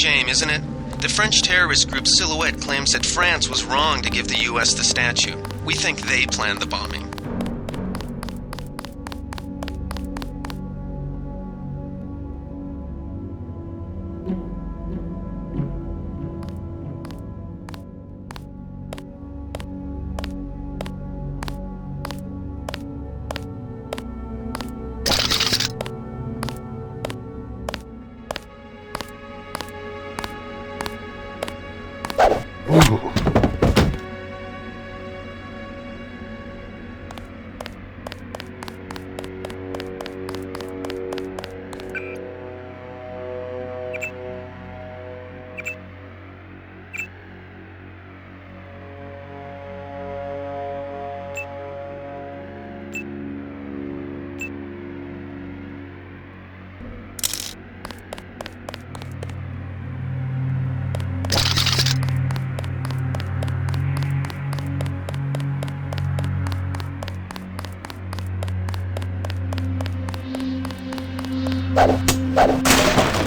shame, isn't it? The French terrorist group Silhouette claims that France was wrong to give the US the statue. We think they planned the bombing. Oh. para.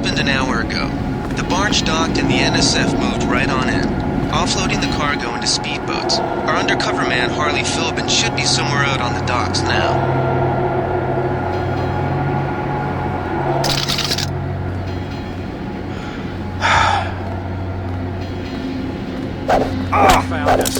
Happened an hour ago. The barge docked and the NSF moved right on in, offloading the cargo into speedboats. Our undercover man, Harley Philbin, should be somewhere out on the docks now. Ah, found us.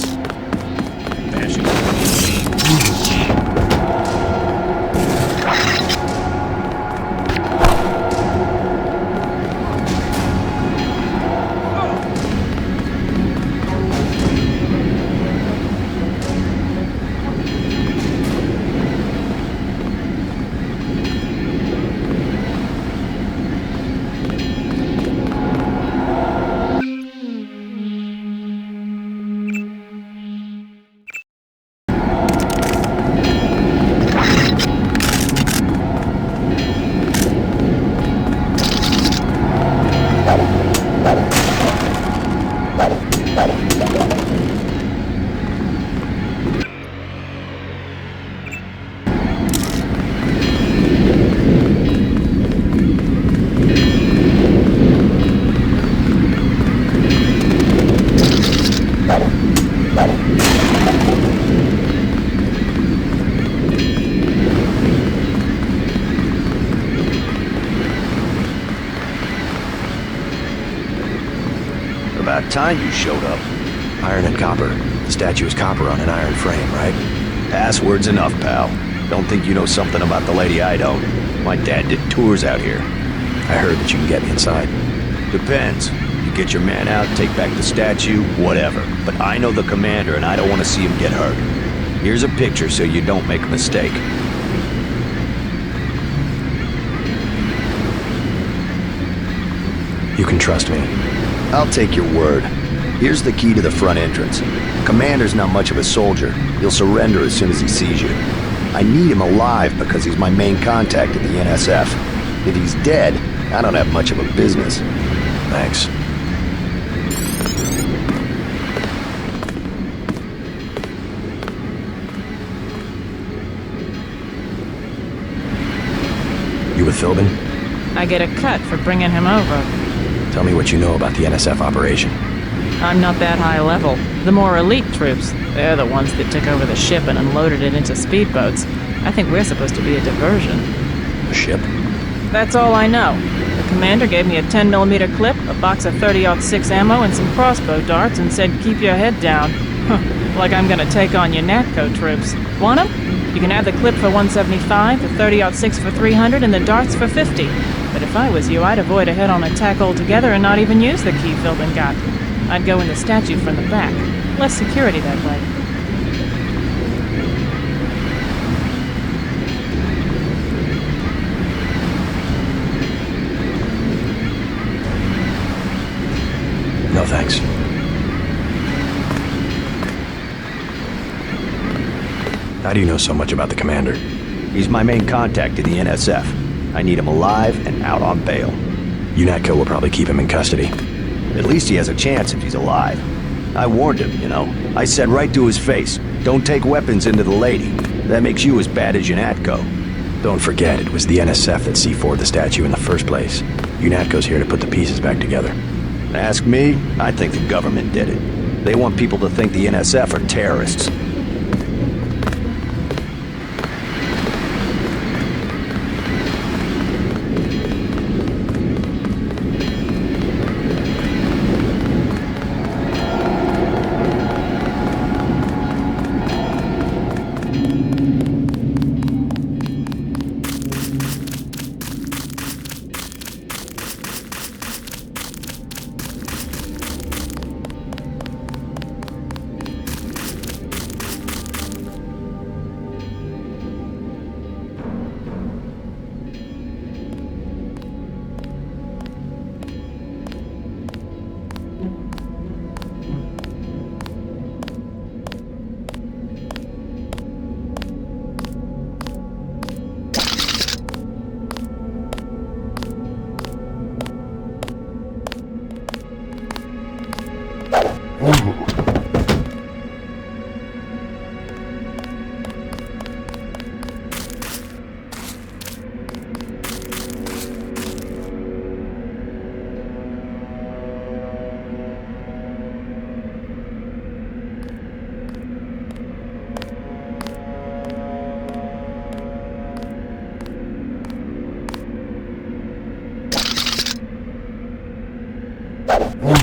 Time you showed up. Iron and copper. The statue is copper on an iron frame, right? Password's enough, pal. Don't think you know something about the lady I don't. My dad did tours out here. I heard that you can get me inside. Depends. You get your man out, take back the statue, whatever. But I know the commander and I don't want to see him get hurt. Here's a picture so you don't make a mistake. You can trust me. I'll take your word. Here's the key to the front entrance. Commander's not much of a soldier. He'll surrender as soon as he sees you. I need him alive because he's my main contact at the NSF. If he's dead, I don't have much of a business. Thanks. You with Philbin? I get a cut for bringing him over. Tell me what you know about the NSF operation. I'm not that high level. The more elite troops, they're the ones that took over the ship and unloaded it into speedboats. I think we're supposed to be a diversion. A ship? That's all I know. The commander gave me a 10mm clip, a box of 30-06 ammo, and some crossbow darts and said keep your head down. like I'm gonna take on your NATCO troops. Want 'em? You can have the clip for 175, the 30-06 for 300, and the darts for 50. But if I was you, I'd avoid a head-on attack altogether and not even use the key Philbin got. I'd go in the statue from the back. Less security that way. No thanks. How do you know so much about the commander? He's my main contact in the NSF. I need him alive and out on bail. UNATCO will probably keep him in custody. At least he has a chance if he's alive. I warned him, you know. I said right to his face, don't take weapons into the lady. That makes you as bad as UNATCO. Don't forget, it was the NSF that C4'd the statue in the first place. UNATCO's here to put the pieces back together. Ask me, I think the government did it. They want people to think the NSF are terrorists. Oh.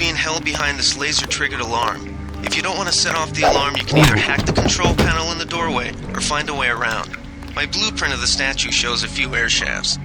Being held behind this laser triggered alarm. If you don't want to set off the alarm, you can either hack the control panel in the doorway or find a way around. My blueprint of the statue shows a few air shafts.